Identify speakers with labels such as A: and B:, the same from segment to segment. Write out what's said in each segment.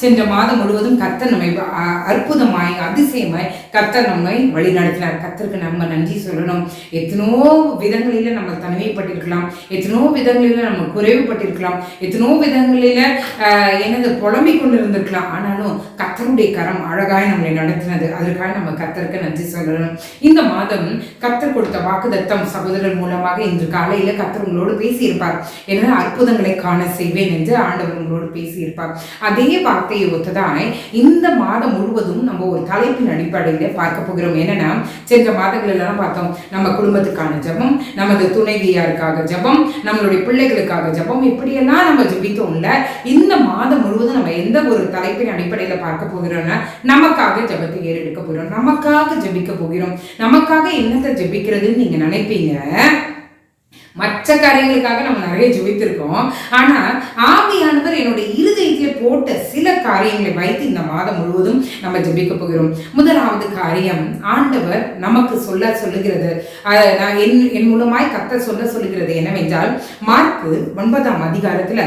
A: சென்ற மாதம் முழுவதும் கர்த்தர் நம்மை அற்புதமாய் அதிசயமாய் கர்த்தர் நம்மை வழி நடத்தினார். கர்த்தருக்கு நம்ம நன்றி சொல்லணும். எத்தனோ விதங்களில நம்ம தனிமைப்பட்டிருக்கலாம். எத்தனோ விதங்களில நம்ம குறைவுபட்டிருக்கலாம் எத்தனோ விதங்களில எனது என்னது புலம்பிக் கொண்டு இருந்திருக்கலாம் ஆனாலும் கர்த்தருடைய கரம் அழகாய் நம்மளை நடத்தினது. அதற்காக நம்ம கர்த்தருக்கு நன்றி சொல்லணும். இந்த மாதம் கர்த்தர் கொடுத்த வாக்குதத்தம் சகோதரர் மூலமாக இன்று காலையில கர்த்தர் உங்களோடு பேசியிருப்பார். என்ன அற்புதங்களை காண செய்வேன் என்று ஆண்டவர் உங்களோடு பேசியிருப்பார். அதே வார்த்தையை ஒத்ததாய் இந்த மாதம் முழுவதும் நம்ம ஒரு தலைப்பின் அடிப்படையில பார்க்க போகிறோம். என்னன்னா சென்ற மாதங்கள் எல்லாம் பார்த்தோம் நம்ம குடும்பத்துக்கான ஜெபம் நமது துணைவியாருக்காக ஜெபம் நம்மளுடைய பிள்ளைகளுக்காக ஜெபம் இப்படியெல்லாம் நம்ம ஜபித்தோம்ல இந்த மாதம் முழுவதும் நம்ம எந்த ஒரு தலைப்பின் அடிப்படையில பார்க்க போகிறோம்னா நமக்காக ஜபத்தை ஏறெடுக்க போகிறோம். நமக்காக ஜபிக்க போகிறோம். நமக்காக என்னத்தை ஜெபிக்கிறதுன்னு நீங்க நினைப்பீங்க? மற்ற காரியங்களுக்காக நம்ம நிறைய ஜெபித்திருக்கோம் ஆனா ஆவியானவர் என்னுடைய இருதயத்தில் போட்ட சில காரியங்களை வைத்து இந்த மாதம் முழுவதும் நம்ம ஜெபிக்க போகிறோம். முதலாவது காரியம் ஆண்டவர் நமக்கு சொல்ல சொல்லுகிறது. நான் என் என் மூலமாய் கத்த சொல்ல சொல்லுகிறது என்னவென்றால் மார்க்கு ஒன்பதாம் அதிகாரத்துல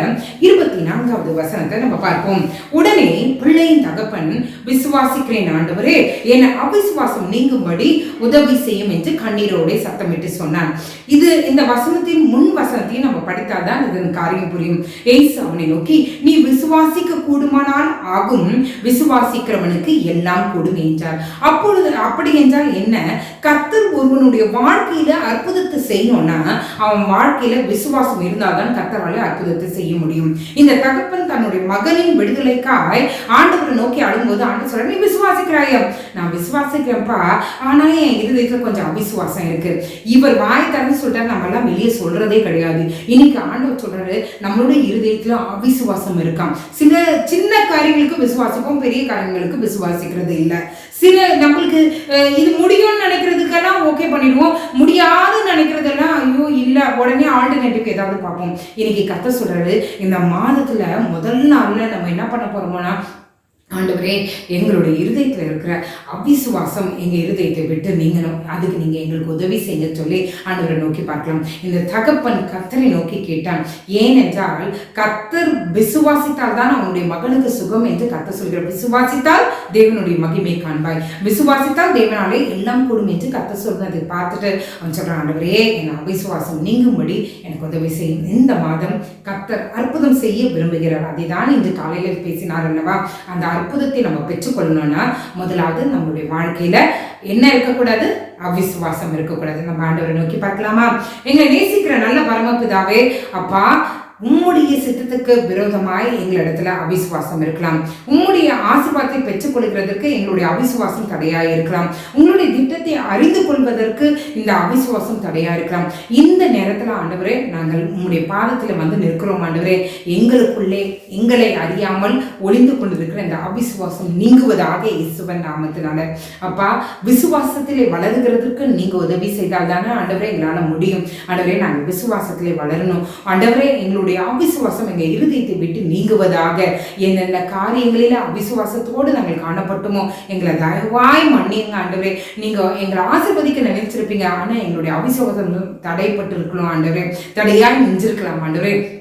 A: இருபத்தி நான்காவது வசனத்தை நம்ம பார்ப்போம். உடனே பிள்ளையின் தகப்பன் விசுவாசிக்கிறேன் ஆண்டவரே என் அவிசுவாசம் நீங்கும்படி உதவி செய்யும் என்று கண்ணீரோட சத்தமிட்டு சொன்னான். இது இந்த வசனத்தின் முன் வசனத்தையும் நம்ம படித்தாதான் இதன் காரியம் புரியும். ஏசு அவனை நோக்கி நீ விசுவாசிக்க கூடுமானால் ஆகும். விசுவாசிக்கிறவனுக்கு எல்லாம் கூடும் என்றார். அப்பொழுது அப்படி என்றால் என்ன? கத்தர் ஒருவனுடைய வாழ்க்கையில அற்புதத்தை செய்யணும்னா அவன் வாழ்க்கையில விசுவாசம் இருந்தால்தான் கத்தரால அற்புதத்தை செய்ய முடியும். இந்த தகப்பன் தன்னுடைய மகனின் விடுதலைக்காய் ஆண்டவரை நோக்கி அழும்போது ஆண்டு சொல்ற நீ விசுவாசிக்கிறாயா. நான் விசுவாசிக்கிறேன்ப்பா. ஆனா என் இருதயத்துல கொஞ்சம் அவிசுவாசம் இருக்கு. இவர் வாய் தரன்னு சொல்லிட்டாரு நம்ம எல்லாம் வெளியே சொல்றதே கிடையாது. இன்னைக்கு ஆண்டவர் சொல்றாரு நம்மளுடைய இருதயத்துல அவிசுவாசம் இருக்காம். சில சின்ன காரியங்களுக்கு விசுவாசிப்போம் பெரிய காரியங்களுக்கு விசுவாசிக்கிறது இல்லை சில நம்மளுக்கு இது முடியும்னு நினைக்கிறதுக்கெல்லாம் ஓகே பண்ணிடுவோம் முடியாதுன்னு நினைக்கிறதெல்லாம் ஐயோ இல்லை உடனே ஆல்டர்னேட்டிவ் ஏதாவது பார்ப்போம் இன்னைக்கு கத்த சொல்றாரு இந்த மாதத்துல முதல் நாள்ல நம்ம என்ன பண்ண போறோம்னா ஆண்டவரே எங்களுடைய இருதயத்தில் இருக்கிற அவிசுவாசம் எங்கள் இருதயத்தை விட்டு நீங்கணும். அதுக்கு நீங்கள் எங்களுக்கு உதவி செய்ய சொல்லி ஆண்டவரை நோக்கி பார்க்கலாம். இந்த தகப்பன் கத்தரை நோக்கி கேட்டான் ஏனென்றால் கத்தர் விசுவாசித்தால் தான் அவனுடைய மகனுக்கு சுகம்? என்று கர்த்தர் சொல்கிறார். விசுவாசித்தால் தேவனுடைய மகிமை காண்பாய். விசுவாசித்தால் தேவனாலே எல்லாம் கூடும் என்று கர்த்தர் சொன்னதை பார்த்துட்டு அவன் சொல்கிறான் ஆண்டவரே என் அவிசுவாசம் நீங்கும்படி எனக்கு உதவி செய்யும் இந்த மாதம் கத்தர் அற்புதம் செய்ய விரும்புகிறார். அதை தான் இன்று காலையில் பேசினார் அல்லவா? அந்த அற்புதத்தை நம்ம பெற்றுக்கொள்ளணும்னா முதலாவது நம்மளுடைய வாழ்க்கையில என்ன இருக்கக்கூடாது? அவிசுவாசம் இருக்கக்கூடாது. நம்ம ஆண்டவரை நோக்கி பார்க்கலாமா? எங்களை நேசிக்கிற நல்ல பரமபிதாவே அப்பா உம்முடைய சித்தத்துக்கு விரோதமாய் எங்களிடத்துல அவிசுவாசம் இருக்கலாம். உம்முடைய ஆசீர்வாதத்தை பெற்றுக்கொள்கிறதற்கு எங்களுடைய அவிசுவாசம் தடையா இருக்கலாம் உங்களுடைய திட்டத்தை அறிந்து கொள்வதற்கு இந்த அவிசுவாசம் தடையா இருக்கலாம் இந்த நேரத்துல ஆண்டவரே நாங்கள் உம்முடைய பாதத்துல வந்து நிற்கிறோம் ஆண்டவரே. எங்களுக்குள்ளே எங்களை அறியாமல் ஒளிந்து கொண்டிருக்கிற இந்த அவிசுவாசம் நீங்குவதாக இசுவன் நாமத்தினால. அப்பா விசுவாசத்திலே வளருகிறதுக்கு நீங்க உதவி செய்தால் தானே ஆண்டவரே எங்களால் முடியும். ஆண்டவரே நாங்கள் விசுவாசத்திலே வளரணும். ஆண்டவரே எங்களுடைய அவிசுவாசம் எங்கள் இருதயத்தை விட்டு நீங்குவதாக. என்னென்ன காரியங்களில் அவிசுவாசத்தோடு நாங்கள் காணப்பட்டுமோ எங்களை தயவாய் மன்னியுங்க ஆண்டவரே. நீங்கள் எங்களை ஆசிர்வதிக்க நினைச்சிருப்பீங்க ஆனால் எங்களுடைய அவிசுவாசம் தடைப்பட்டு இருக்கணும் ஆண்டவரே. தடையாய் நெஞ்சிருக்கலாம் ஆண்டவரே.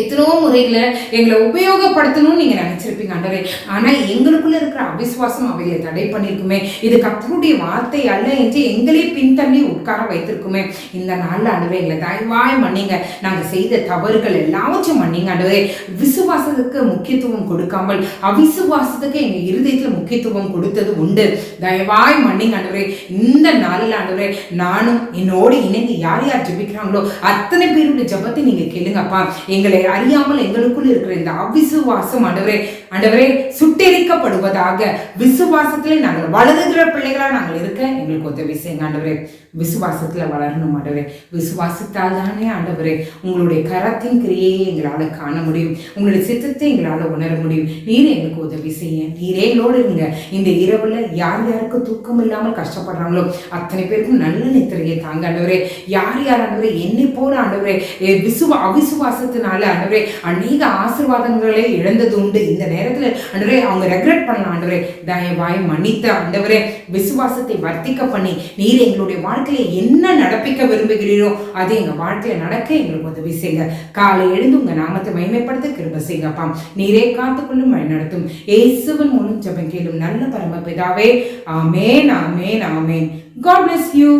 A: எத்தனையோ முறையில் எங்களை உபயோகப்படுத்தணும்னு நீங்கள் நினச்சிருப்பீங்க ஆண்டவரே. ஆனால் எங்களுக்குள்ளே இருக்கிற அவிஸ்வாசம் அவைகளை தடை பண்ணியிருக்குமே இது கத்தருடைய வார்த்தை அல்ல என்று எங்களே பின்தள்ளி உட்கார வைத்திருக்குமே. இந்த நாளில் ஆண்டவரே எங்களை தயவாய் மன்னிங்க. நாங்கள் செய்த தவறுகள் எல்லாவற்றையும் மன்னிங்க ஆண்டவரே. விசுவாசத்துக்கு முக்கியத்துவம் கொடுக்காமல் அவிசுவாசத்துக்கு எங்கள் இருதயத்தில் முக்கியத்துவம் கொடுத்தது உண்டு. தயவாய் மன்னிங்க ஆண்டவரே. இந்த நாளில் ஆண்டவரே நானும் என்னோடு இணைந்து யார் யார் ஜெபிக்கிறாங்களோ அத்தனை பேருடைய ஜெபத்தை நீங்கள் கேளுங்கப்பா. எங்களை அறியாமல் எங்களுக்குள் இருக்கிற இந்த அவிசுவாசம் ஆண்டவரே ஆண்டவரே சுட்டெரிக்கப்படுவதாக விசுவாசத்திலே நாங்கள் வளருகிற பிள்ளைகளாக நாங்கள் இருக்க எங்களுக்கு உதவி செய்யுங்க ஆண்டவரே. விசுவாசத்தில் வளரணும் ஆண்டவரே. விசுவாசித்தால் தானே ஆண்டவரே உங்களுடைய கரத்தின் கிரியையை எங்களால் காண முடியும். உங்களுடைய சித்தத்தை எங்களால் உணர முடியும். நீர் எங்களுக்கு உதவி செய்ய. நீரே எங்களோடு இருங்க. இந்த இரவில் யார் யாருக்கு தூக்கம் இல்லாமல் கஷ்டப்படுறாங்களோ அத்தனை பேருக்கும் நல்ல நித்திரையை தாங்க ஆண்டவரே. யார் யார் ஆண்டவரே? என்னை போல ஆண்டவரே. எ, விசுவ அவிசுவாசத்தினால ஆண்டவரே அநேக ஆசீர்வாதங்களை இழந்தது உண்டு. இந்த நேரத்தில் ஆண்டவரே அவங்க ரெக்ரெட் பண்ணலாம் ஆண்டவரே. தயவாய் மன்னித்த ஆண்டவரே. விசுவாசத்தை வர்த்திக்க பண்ணி நீர் எங்களுடைய வாழ்க்கை வாழ்க்கையில என்ன நடப்பிக்க விரும்புகிறீரோ அது எங்க வாழ்க்கையில நடக்க எங்களுக்கு உதவி செய்யுங்க காலை எழுந்து உங்க நாமத்தை மயமைப்படுத்த கிருப செய்யுங்கப்பா நீரே காத்துக்கொள்ளும் வழி நடத்தும். ஏசுவன் மூலம் ஜபம் கேளும் நல்ல பரமபிதாவே. ஆமேன் ஆமேன் ஆமேன். God bless you